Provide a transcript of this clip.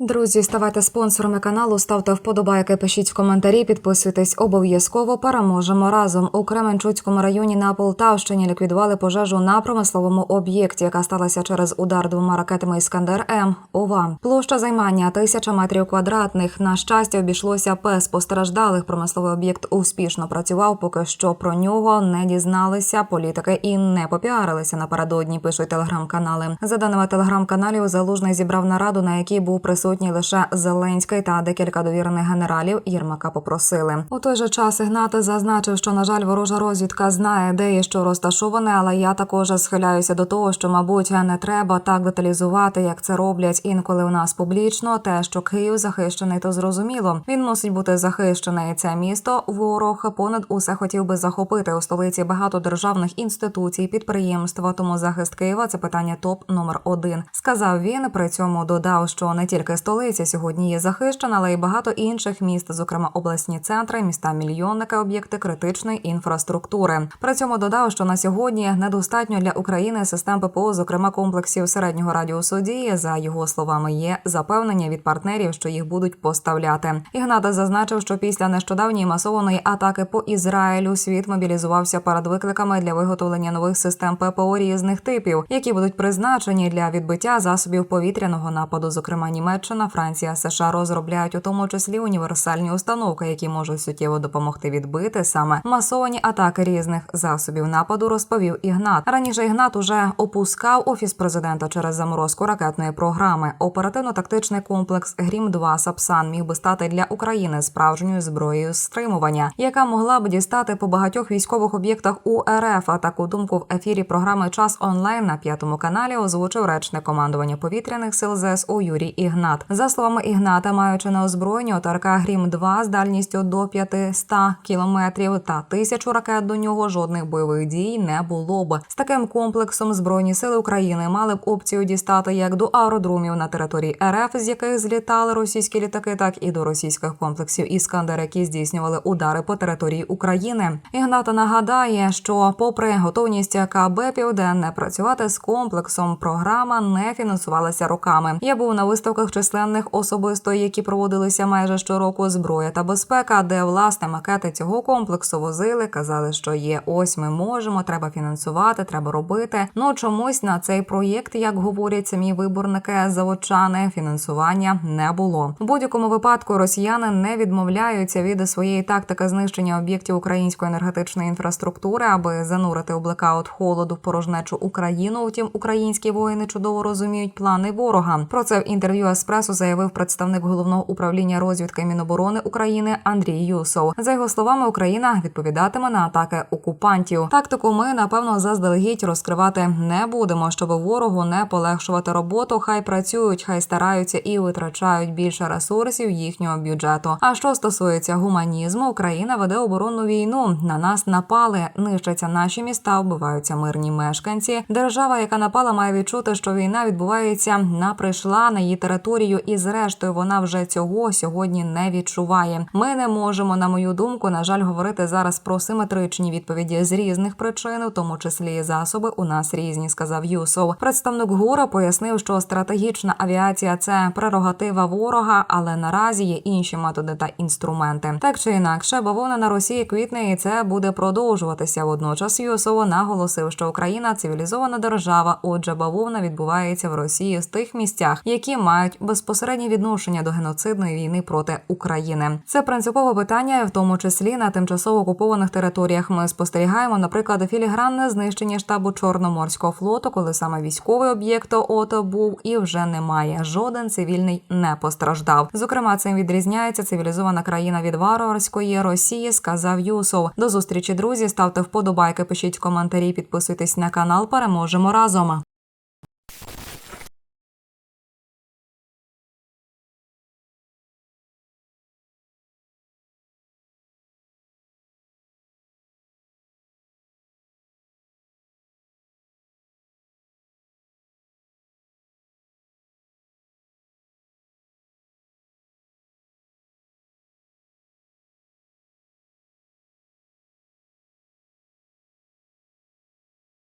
Друзі, ставайте спонсорами каналу, ставте вподобайки, пишіть коментарі, підписуйтесь обов'язково. Переможемо разом. У Кременчуцькому районі на Полтавщині ліквідували пожежу на промисловому об'єкті, яка сталася через удар двома ракетами Іскандер М. Ова. Площа займання тисяча метрів квадратних. На щастя, обійшлося без постраждалих. Промисловий об'єкт успішно працював. Поки що про нього не дізналися політики і не попіарилися напередодні. Пишуть телеграм-канали. За даними телеграм-каналів, залужний зібрав нараду, на якій був присутній лише Зеленський та декілька довірених генералів. Єрмака попросили. У той же час Ігнат зазначив, що на жаль, ворожа розвідка знає, де і що розташоване, але я також схиляюся до того, що, мабуть, не треба так деталізувати, як це роблять інколи у нас публічно. Те, що Київ захищений, то зрозуміло. Він мусить бути захищений. Це місто ворог понад усе хотів би захопити у столиці багато державних інституцій, підприємства. Тому захист Києва це питання топ номер один. Сказав він. При цьому додав, що не тільки столиця сьогодні є захищена, але й багато інших міст, зокрема обласні центри, міста мільйонники, об'єкти критичної інфраструктури. При цьому додав, що на сьогодні недостатньо для України систем ППО, зокрема комплексів середнього радіусу дії. За його словами, є запевнення від партнерів, що їх будуть поставляти. Ігната зазначив, що після нещодавньої масованої атаки по Ізраїлю світ мобілізувався перед викликами для виготовлення нових систем ППО різних типів, які будуть призначені для відбиття засобів повітряного нападу. Зокрема, Німеччина, Франція, США розробляють у тому числі універсальні установки, які можуть суттєво допомогти відбити саме масовані атаки різних засобів нападу. Розповів Ігнат. Раніше Ігнат уже опускав офіс президента через заморозку ракетної програми. Оперативно-тактичний комплекс Грім 2 Сапсан міг би стати для України справжньою зброєю стримування, яка могла б дістати по багатьох військових об'єктах у РФ. А таку думку в ефірі програми Час онлайн на п'ятому каналі озвучив речник командування повітряних сил ЗСУ Юрій Ігнат. За словами Ігната, маючи на озброєнні ОТРК Грім 2 з дальністю до 500 кілометрів та тисячу ракет до нього жодних бойових дій не було б. З таким комплексом збройні сили України мали б опцію дістати як до аеродромів на території РФ, з яких злітали російські літаки, так і до російських комплексів Іскандер, які здійснювали удари по території України. Ігната нагадає, що, попри готовність КБ Південне працювати з комплексом, програма не фінансувалася роками. Я був на виставках численних особисто, які проводилися майже щороку зброя та безпека, де власне макети цього комплексу возили, казали, що є. Ось ми можемо, треба фінансувати, треба робити. Ну чомусь на цей проєкт, як говорять самі виборники заводчани, фінансування не було. В будь-якому випадку росіяни не відмовляються від своєї тактики знищення об'єктів української енергетичної інфраструктури, аби занурити у блекаут холоду в порожнечу Україну. Втім, українські воїни чудово розуміють плани ворога. Про це в інтерв'ю Еспресо заявив представник головного управління розвідки Міноборони України Андрій Юсов. За його словами, Україна відповідатиме на атаки окупантів. Тактику ми напевно заздалегідь розкривати не будемо, щоб ворогу не полегшувати роботу. Хай працюють, хай стараються і витрачають більше ресурсів їхнього бюджету. А що стосується гуманізму, Україна веде оборонну війну. На нас напали, нищаться наші міста, вбиваються мирні мешканці. Держава, яка напала, має відчути, що війна відбувається на прийшла на її територію, і зрештою вона вже цього сьогодні не відчуває. Ми не можемо, на мою думку, на жаль, говорити зараз про симетричні відповіді з різних причин, в тому числі і засоби у нас різні, сказав Юсов. Представник ГУРа пояснив, що стратегічна авіація це прерогатива ворога, але наразі є інші методи та інструменти. Так чи інакше, бавовна на Росії квітне, і це буде продовжуватися. Водночас Юсов наголосив, що Україна цивілізована держава. Отже, бавовна відбувається в Росії з тих місцях, які мають безпосереднє відношення до геноцидної війни проти України. Це принципове питання, в тому числі на тимчасово окупованих територіях. Ми спостерігаємо, наприклад, філігранне знищення штабу Чорноморського флоту, коли саме військовий об'єкт ОТО був і вже немає. Жоден цивільний не постраждав. Зокрема, цим відрізняється цивілізована країна від варварської Росії, сказав Юсов. До зустрічі, друзі. Ставте вподобайки, пишіть коментарі, підписуйтесь на канал. Переможемо разом.